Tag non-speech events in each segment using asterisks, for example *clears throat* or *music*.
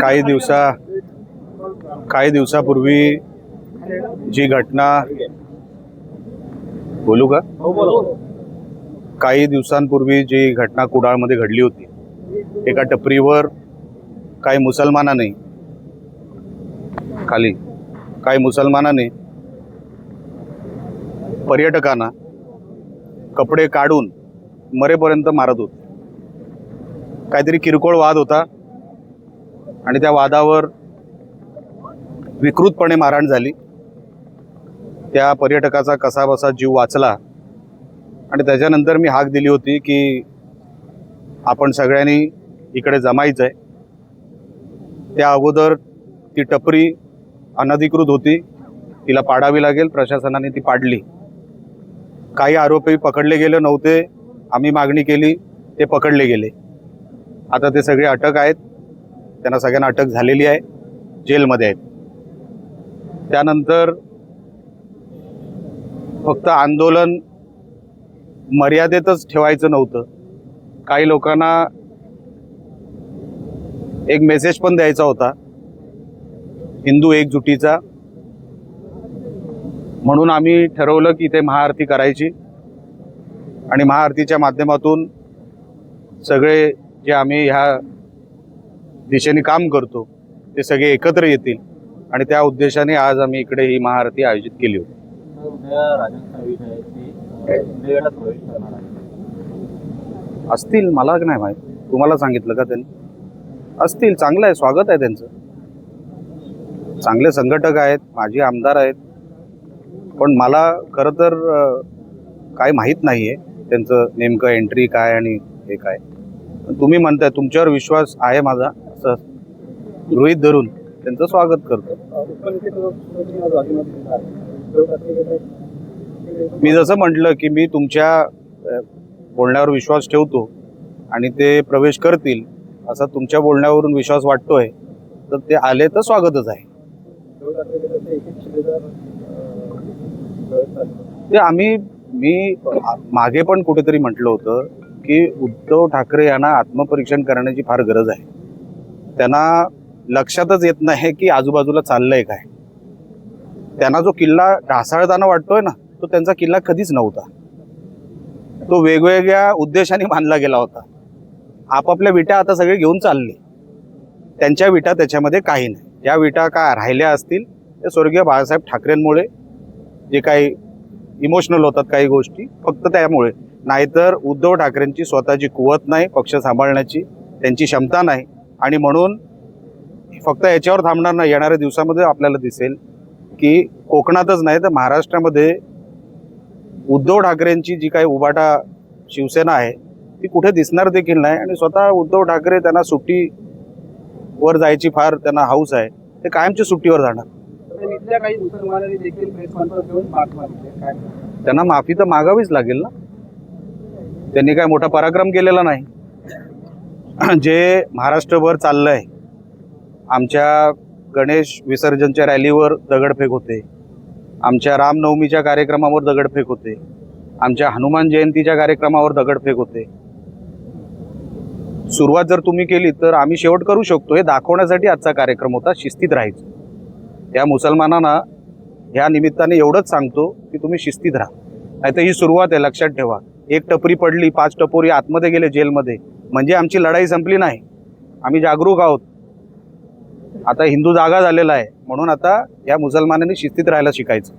काही दिवसा काही दिवसापूर्वी जी घटना बोलू का? काही दिवसांपूर्वी जी घटना कुडाळमध्ये घडली होती एका टपरीवर काही मुसलमानाने खाली काही मुसलमानाने पर्यटकांना कपडे काढून मरेपर्यंत मारत होते. काहीतरी किरकोळ वाद होता. आणि त्या वादावर विकृतपणे मारहाण झाली. त्या पर्यटकाचा कसाबसा जीव वाचला. आणि त्याच्यानंतर मी हाक दिली होती की आपण सगळ्यांनी इकडे जमायचं आहे त्या अगोदर ती टपरी अनधिकृत होती. तिला पाडावी लागेल प्रशासनाने ती पाडली. काही आरोपी पकडले गेले नव्हते. आम्ही मागणी केली ते पकडले गेले. आता ते सगळे अटक आहेत. त्यांना सगळ्यांना अटक झालेली आहे. जेलमध्ये आहेत. त्यानंतर फक्त आंदोलन मर्यादेतच ठेवायचं नव्हतं. काही लोकांना एक मेसेज पण द्यायचा होता. हिंदू एकजुटीचा. म्हणून आम्ही ठरवलं की इथे महाआरती करायची. आणि महाआरतीच्या माध्यमातून सगळे जे आम्ही ह्या दिशेने काम करतो ते सगळे एकत्र येतील. आणि त्या उद्देशाने आज आम्ही इकडे ही महाआरती आयोजित केली होती. असतील मला नाही माहीत. तुम्हाला सांगितलं का त्यांनी? असतील चांगलं आहे स्वागत आहे त्यांचं. चांगले संघटक आहेत माझे आमदार आहेत. पण मला खरं तर काय माहीत नाही आहे त्यांचं नेमकं एंट्री काय आणि हे काय. तुम्ही म्हणताय तुमच्यावर विश्वास आहे माझा असं गृहित धरून त्यांचं स्वागत करतो. मी जसं म्हटलं की मी तुमच्या बोलण्यावर विश्वास ठेवतो आणि ते प्रवेश करतील असा तुमच्या बोलण्यावरून विश्वास वाटतोय तर ते आले तर स्वागतच आहे. ते आम्ही मी मागे पण कुठेतरी म्हटलं होतं की उद्धव ठाकरे यांना आत्मपरीक्षण करण्याची फार गरज आहे. त्यांना लक्षातच येत नाही की आजूबाजूला चाललंय काय. त्यांना जो किल्ला ढासाळताना वाटतोय ना तो त्यांचा किल्ला कधीच नव्हता. तो वेगवेगळ्या उद्देशाने बांधला गेला होता. आपापल्या विटा आता सगळे घेऊन चालले. त्यांच्या विटा त्याच्यामध्ये काही नाही. या विटा काय राहिल्या असतील ते स्वर्गीय बाळासाहेब ठाकरेंमुळे जे काही इमोशनल होतात काही गोष्टी फक्त त्यामुळे. नाहीतर उद्धव ठाकरेंची स्वतःची कुवत नाही पक्ष सांभाळण्याची त्यांची क्षमता नाही. आणि म्हणून फक्त याच्यावर थांबणार नाही. येणाऱ्या दिवसामध्ये आपल्याला दिसेल की कोकणातच नाही तर महाराष्ट्रामध्ये उद्धव ठाकरेंची जी काही उबाटा शिवसेना आहे ती कुठे दिसणार देखील नाही. आणि स्वतः उद्धव ठाकरे त्यांना सुट्टीवर जायची फार त्यांना हाऊस आहे. ते कायमची सुट्टीवर जाणार. त्यांना माफी तर मागावीच लागेल ना. त्यांनी काय मोठा पराक्रम केलेला नाही. जे महाराष्ट्रभर चाललं आहे आमच्या गणेश विसर्जनच्या रॅलीवर दगडफेक होते. आमच्या रामनवमीच्या कार्यक्रमावर दगडफेक होते. आमच्या हनुमान जयंतीच्या कार्यक्रमावर दगडफेक होते. सुरुवात जर तुम्ही केली तर आम्ही शेवट करू शकतो. हे दाखवण्यासाठी आजचा कार्यक्रम होता शिस्तीत राहायचं. त्या मुसलमानांना ह्या निमित्ताने एवढंच सांगतो की तुम्ही शिस्तीत राहा. नाही तर ही सुरुवात आहे लक्षात ठेवा. एक टपरी पडली पाच टपोरी आतमध्ये गेले जेलमध्ये. म्हणजे आमची लढाई संपली नाही. आम्ही जागरूक आहोत. आता हिंदू जागा झालेला आहे. म्हणून आता या मुसलमानांनी शिस्तीत राहायला शिकायचं.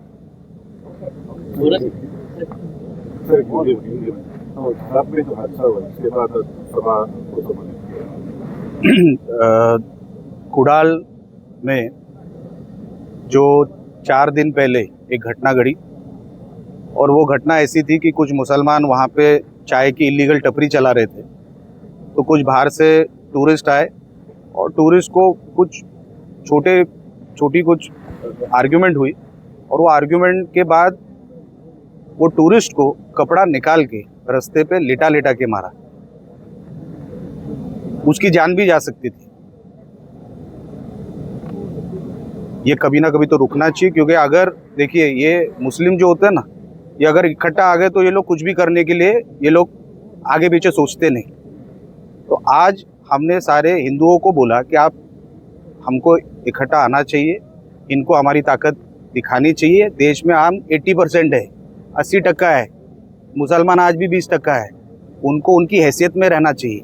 *clears throat* कुडाल में जो चार दिन पहले एक घटना घड़ी और वो घटना ऐसी थी कि कुछ मुसलमान वहाँ पे चाय की इलीगल टपरी चला रहे थे। तो कुछ बाहर से टूरिस्ट आए और टूरिस्ट को कुछ छोटे, छोटी कुछ आर्ग्यूमेंट हुई और वो आर्ग्यूमेंट के बाद वो टूरिस्ट को कपड़ा निकाल के रास्ते पे लेटा लेटा के मारा। उसकी जान भी जा सकती थी। ये कभी ना कभी तो रुकना चाहिए क्योंकि अगर देखिए ये मुस्लिम जो होते हैं ना ये अगर इकट्ठा आ गए तो ये लोग कुछ भी करने के लिए, ये लोग आगे पीछे सोचते नहीं। तो आज हमने सारे हिंदुओं को बोला कि आप, हमको इकट्ठा आना चाहिए, इनको हमारी ताकत दिखानी चाहिए। देश में आम 80 परसेंट है 80 टक्का है, मुसलमान आज भी 20 टक्का है। उनको, उनकी हैसियत में रहना चाहिए।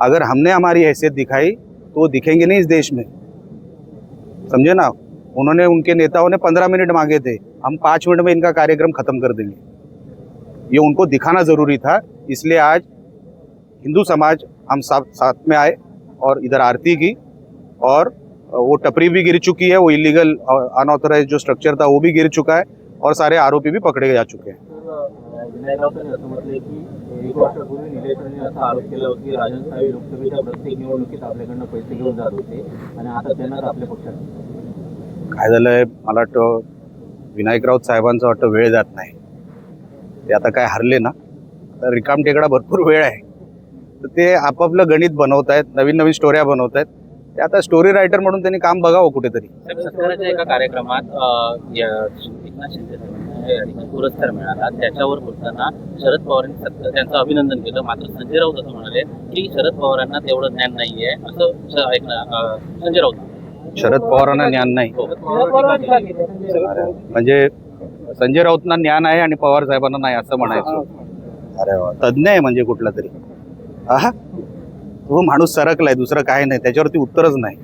अगर हमने हमारी हैसियत दिखाई तो वो दिखेंगे नहीं इस देश में। समझे ना उन्होंने, उनके नेताओं ने पंद्रह मिनट मांगे थे। हम पाँच मिनट में इनका कार्यक्रम खत्म कर देंगे। ये उनको दिखाना ज़रूरी था, इसलिए आज हिंदू समाज हम साथ साथ में आए और इधर आरती की और वो टपरी भी गिर चुकी है, वो इलीगल अनऑथोराइज जो स्ट्रक्चर था, वो भी गिर चुका है और सारे आरोपी भी पकड़े जा चुके हैं। काय झालं आहे काय झालंय? मला वाटतं विनायक राऊत साहेबांचं वाटतं वेळ जात नाही. ते आता काय हरले ना तर रिकाम टेकडा भरपूर वेळ आहे. तर ते आपापलं गणित बनवत आहेत नवीन नवीन स्टोऱ्या बनवत आहेत ते आता स्टोरी रायटर म्हणून त्यांनी काम बघावं कुठेतरी. साहेब, एका कार्यक्रमात पुरस्कार मिळाला. त्याच्यावर बोलताना शरद पवारांनी त्यांचं अभिनंदन केलं. मात्र संजय राऊत असं म्हणाले की शरद पवारांना तेवढं ज्ञान नाहीये. असं स- संजय राऊत. शरद पवारांना ज्ञान नाही. हो. म्हणजे संजय राऊतना ज्ञान आहे आणि पवार साहेबांना नाही असं म्हणायचं. अरे तज्ज्ञ आहे म्हणजे कुठला तरी. आहा? तो माणूस सरकलाय दुसरं काय नाही त्याच्यावरती उत्तरच नाही.